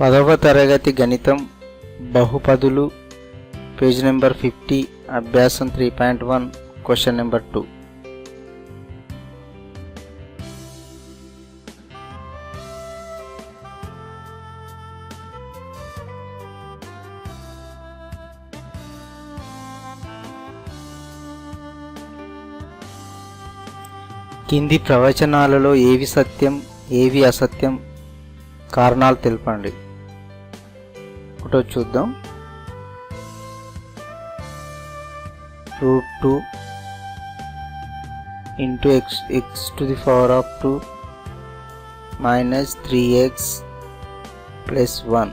పదవ తరగతి గణితం బహుపదులు పేజ్ నెంబర్ ఫిఫ్టీ అభ్యాసం three point one question number two. కింది ప్రవచనాలలో ఏవి సత్యం ఏవి అసత్యం? కారణాలు తెలపండి. ఒకటో చూద్దాం. Root two into x x to the power of two minus three x plus one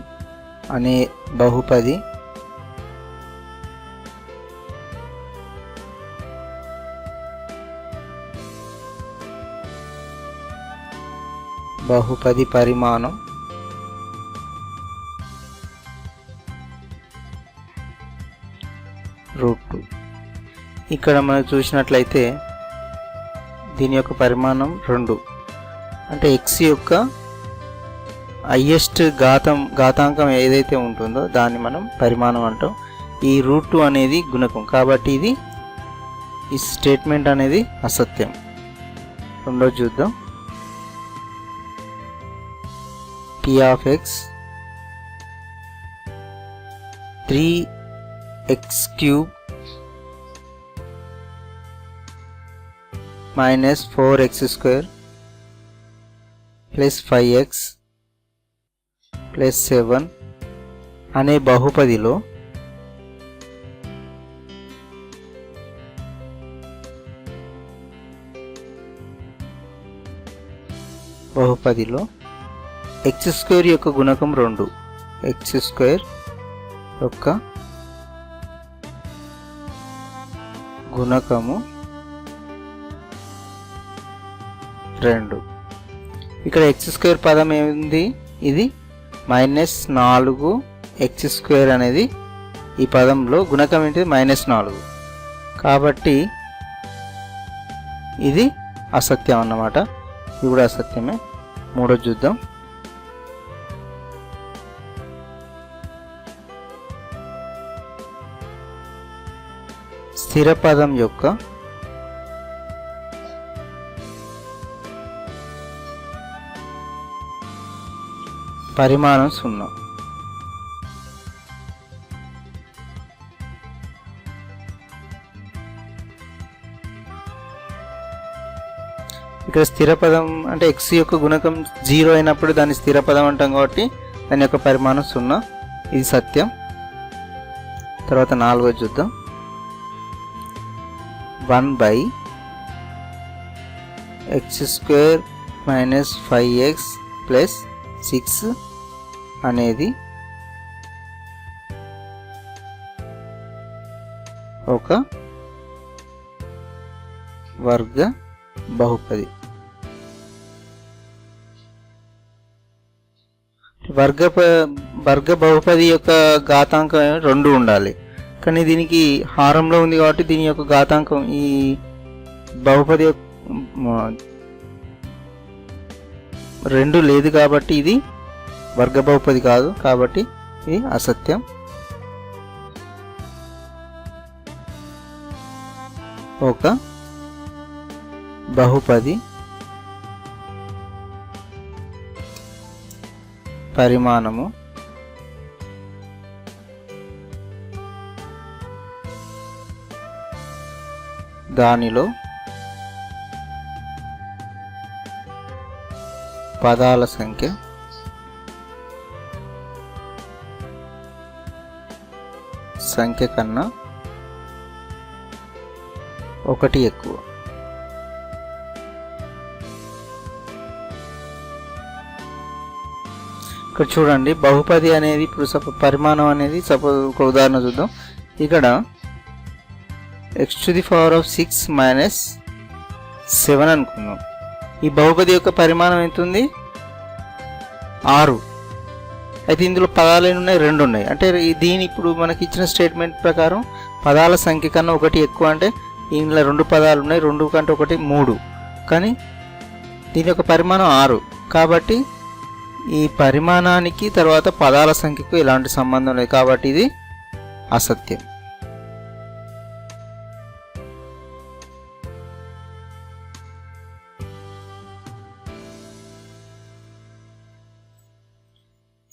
అనే బహుపది. బహుపది పరిమాణం రూట్ టూ. ఇక్కడ మనం చూసినట్లయితే దీని యొక్క పరిమాణం రెండు. అంటే ఎక్స్ యొక్క హయ్యెస్ట్ ఘాతం ఘాతాంకం ఏదైతే ఉంటుందో దాన్ని మనం పరిమాణం అంటాం. ఈ రూట్ టూ అనేది గుణకం. కాబట్టి ఇది ఈ స్టేట్మెంట్ అనేది అసత్యం. రెండో చూద్దాం. p of x 3x cube minus 4x square plus 5x plus 7 అనే బహుపదిలో బహుపదిలో ఎక్స్ స్క్వేర్ యొక్క గుణకం రెండు. ఎక్స్ స్క్వేర్ యొక్క గుణకము రెండు. ఇక్కడ ఎక్స్ స్క్వేర్ పదం ఏముంది? ఇది మైనస్ నాలుగు ఎక్స్ స్క్వేర్ అనేది ఈ పదంలో గుణకం ఏంటిది? మైనస్ నాలుగు. కాబట్టి ఇది అసత్యం అన్నమాట. ఇది కూడా అసత్యమే. మూడో చూద్దాం. స్థిరపదం యొక్క పరిమాణం సున్నా. ఇక్కడ స్థిరపదం అంటే ఎక్స్ యొక్క గుణకం జీరో అయినప్పుడు దాన్ని స్థిరపదం అంటాం కాబట్టి దాని యొక్క పరిమాణం సున్నా. ఇది సత్యం. తర్వాత నాలుగో చూద్దాం. One by x square minus five x plus six అనేది ఒక వర్గ బహుపది. వర్గ వర్గ బహుపది యొక్క ఘాతాంకం రెండు ఉండాలి. కానీ దీనికి హారంలో ఉంది కాబట్టి దీని యొక్క ఘాతాంకం ఈ బహుపది రెండు లేదు కాబట్టి ఇది వర్గ బహుపది కాదు కాబట్టి ఇది అసత్యం. ఒక బహుపది పరిమాణము దానిలో పదాల సంఖ్య సంఖ్య కన్నా ఒకటి ఎక్కువ. ఇక్కడ చూడండి బహుపది అనేది ఇప్పుడు సపో పరిమాణం అనేది సపోజ్ ఒక ఉదాహరణ చూద్దాం. ఇక్కడ x to the power of six minus seven అనుకుందాం. ఈ బహుపది యొక్క పరిమాణం ఎంత ఉంది ఆరు. అయితే ఇందులో పదాలు ఎన్ని ఉన్నాయి రెండు ఉన్నాయి అంటే దీని ఇప్పుడు మనకి ఇచ్చిన స్టేట్మెంట్ ప్రకారం పదాల సంఖ్య కన్నా ఒకటి ఎక్కువ అంటే ఇందులో రెండు పదాలు ఉన్నాయి రెండు కంటే ఒకటి మూడు. కానీ దీని యొక్క పరిమాణం ఆరు. కాబట్టి ఈ పరిమాణానికి తర్వాత పదాల సంఖ్యకు ఎలాంటి సంబంధం లేదు. కాబట్టి ఇది అసత్యం.